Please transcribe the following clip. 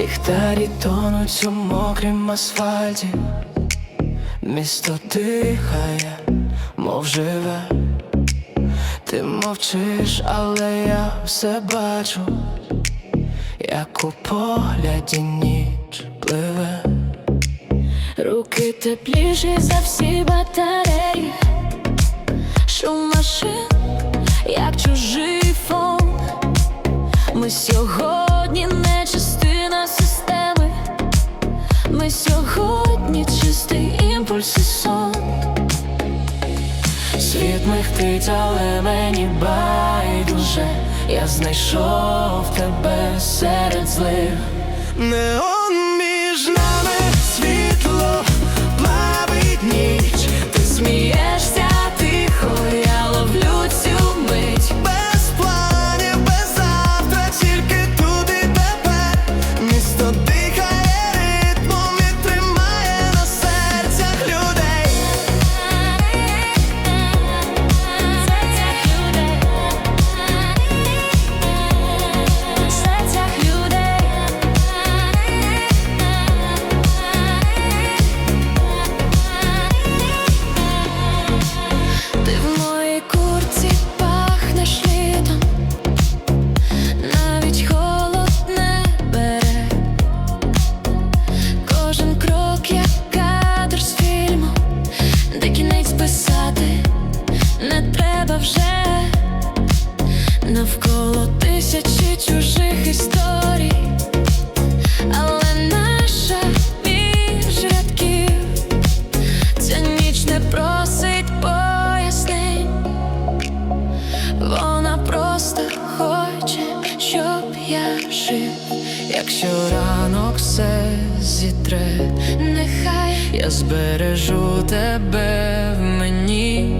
Ліхтарі тонуть у мокрім асфальті, місто дихає, мов живе. Ти мовчиш, але я все бачу, як у погляді ніч пливе. Руки тепліші за всі батареї, шум машин, як чужий фон. Ми сьогодні Світ михтить, але мені байдуже, я знайшов тебе серед злих. Де кінець писати. Не треба вже. Навколо тисячі чужих історій, але наша між рядків. Ця ніч не просить пояснень, вона просто хоче, щоб я жив. Якщо ранок все зітре, Нехай я збережу тебе в мені.